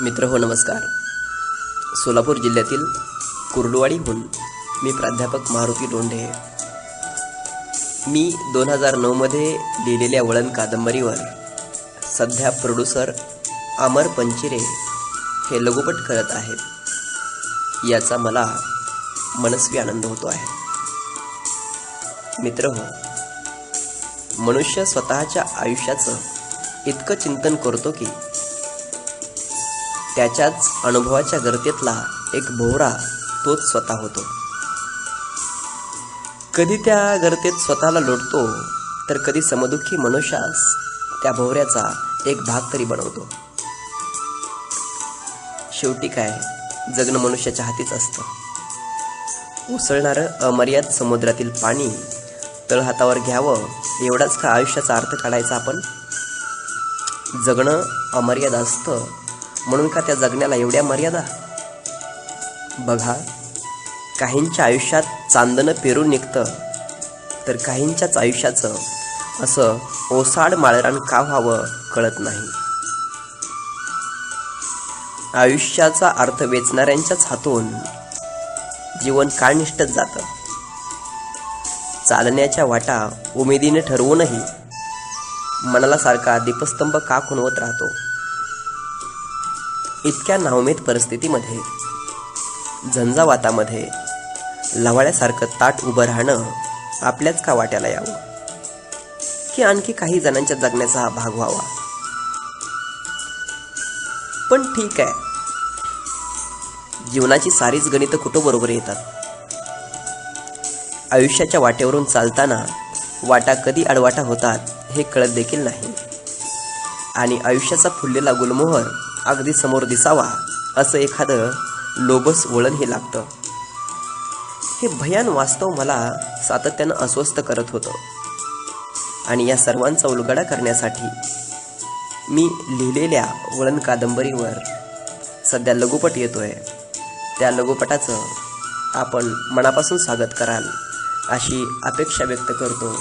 मित्र हो नमस्कार. सोलापूर जिल्ह्यातील कुर्डुवाडीहून मी प्राध्यापक मारुती डोंढे मी दोन हजार नऊमध्ये लिहिलेल्या वळण कादंबरीवर सध्या प्रोड्युसर अमर पंचिरे हे लघुपट करत आहेत. याचा मला मनस्वी आनंद होतो आहे. मित्र हो मनुष्य स्वतःच्या आयुष्याचं इतकं चिंतन करतो की त्याच्याच अनुभवाच्या गर्तेतला एक भोवरा तोच स्वतः होतो. कधी त्या गर्तेत स्वतःला लोटतो तर कधी समदुःखी मनुष्यास त्या भोवऱ्याचा एक भाग तरी बनवतो. शेवटी काय? जगणं मनुष्याच्या हातीच असतं. उसळणारं अमर्याद समुद्रातील पाणी तळहातावर घ्यावं एवढाच का आयुष्याचा अर्थ काढायचा आपण? जगणं अमर्याद असतं म्हणून का त्या जगण्याला एवढ्या मर्यादा? बघा काहींच्या आयुष्यात चांदणं पेरून निघतं तर काहींच्याच आयुष्याचं असं ओसाड माळरान का व्हावं कळत नाही. आयुष्याचा अर्थ वेचणाऱ्यांच्याच हातून जीवन काळनिष्ठच जातं. चालण्याच्या वाटा उमेदीने ठरवूनही मनाला सारखा दीपस्तंभ का खुणवत राहतो? इतक्या नावमेद परिस्थितीमध्ये झंझावातामध्ये लवाळ्यासारखं ताट उभं राहणं आपल्याच का वाट्याला यावं. की आणखी काही जणांच्या जगण्याचा हा भाग व्हावा. पण ठीक आहे. जीवनाची सारीच गणितं कुठं बरोबर येतात? आयुष्याच्या वाटेवरून चालताना वाटा कधी आडवाटा होतात हे कळत देखील नाही. आणि आयुष्याचा फुललेला गुलमोहर अगदी समोर दिसावा असं एखादं लोबस वळण हे लागतं. हे भयान वास्तव मला सातत्यानं अस्वस्थ करत होतं. आणि या सर्वांचा उलगडा करण्यासाठी मी लिहिलेल्या वळण कादंबरीवर सध्या लघुपट येतोय. त्या लघुपटाचं आपण मनापासून स्वागत कराल अशी अपेक्षा व्यक्त करतो.